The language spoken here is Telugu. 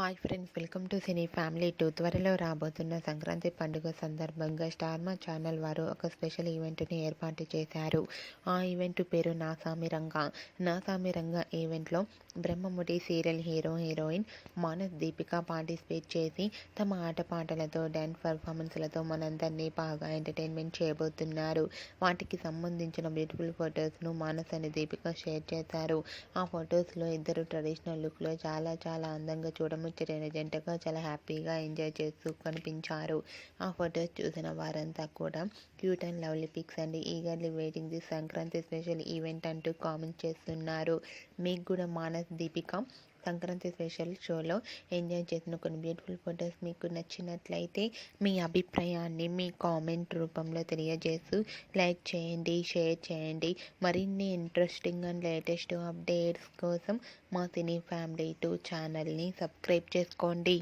Hi friends welcome to cine family two. త్వరలో రాబోతున్న సంక్రాంతి పండుగ సందర్భంగా స్టార్మా ఛానల్ వారు ఒక స్పెషల్ ఈవెంట్ని ఏర్పాటు చేశారు. ఆ ఈవెంట్ పేరు నాసామి రంగా. నాసామి రంగ ఈవెంట్లో Brahmamudi serial hero heroine Manas Deepika participate చేసి తమ ఆటపాటలతో డ్యాన్స్ పర్ఫార్మెన్స్లతో మనందరినీ బాగా ఎంటర్టైన్మెంట్ చేయబోతున్నారు. వాటికి సంబంధించిన బ్యూటిఫుల్ ఫొటోస్ను మానస్ అని దీపిక షేర్ చేశారు. ఆ ఫొటోస్లో ఇద్దరు ట్రెడిషనల్ లుక్లో చాలా చాలా అందంగా చూడము ముచ్చటైన జంటగా చాలా హ్యాపీగా ఎంజాయ్ చేస్తూ కనిపించారు. ఆ ఫొటోస్ చూసిన వారంతా కూడా క్యూట్ అండ్ లవ్లీ పిక్స్ అండి. Eagerly waiting the Sankranti special event అంటూ కామెంట్ చేస్తున్నారు. మీకు కూడా మానస్ దీపిక సంక్రాంతి స్పెషల్ షోలో ఎంజాయ్ చేసిన కొన్ని బ్యూటిఫుల్ ఫొటోస్ మీకు నచ్చినట్లయితే మీ అభిప్రాయాన్ని మీ కామెంట్ రూపంలో తెలియజేస్తూ లైక్ చేయండి షేర్ చేయండి. మరిన్ని ఇంట్రెస్టింగ్ అండ్ లేటెస్ట్ అప్డేట్స్ కోసం మా సినీ ఫ్యామిలీ టూ ఛానల్ని సబ్స్క్రైబ్ చేసుకోండి.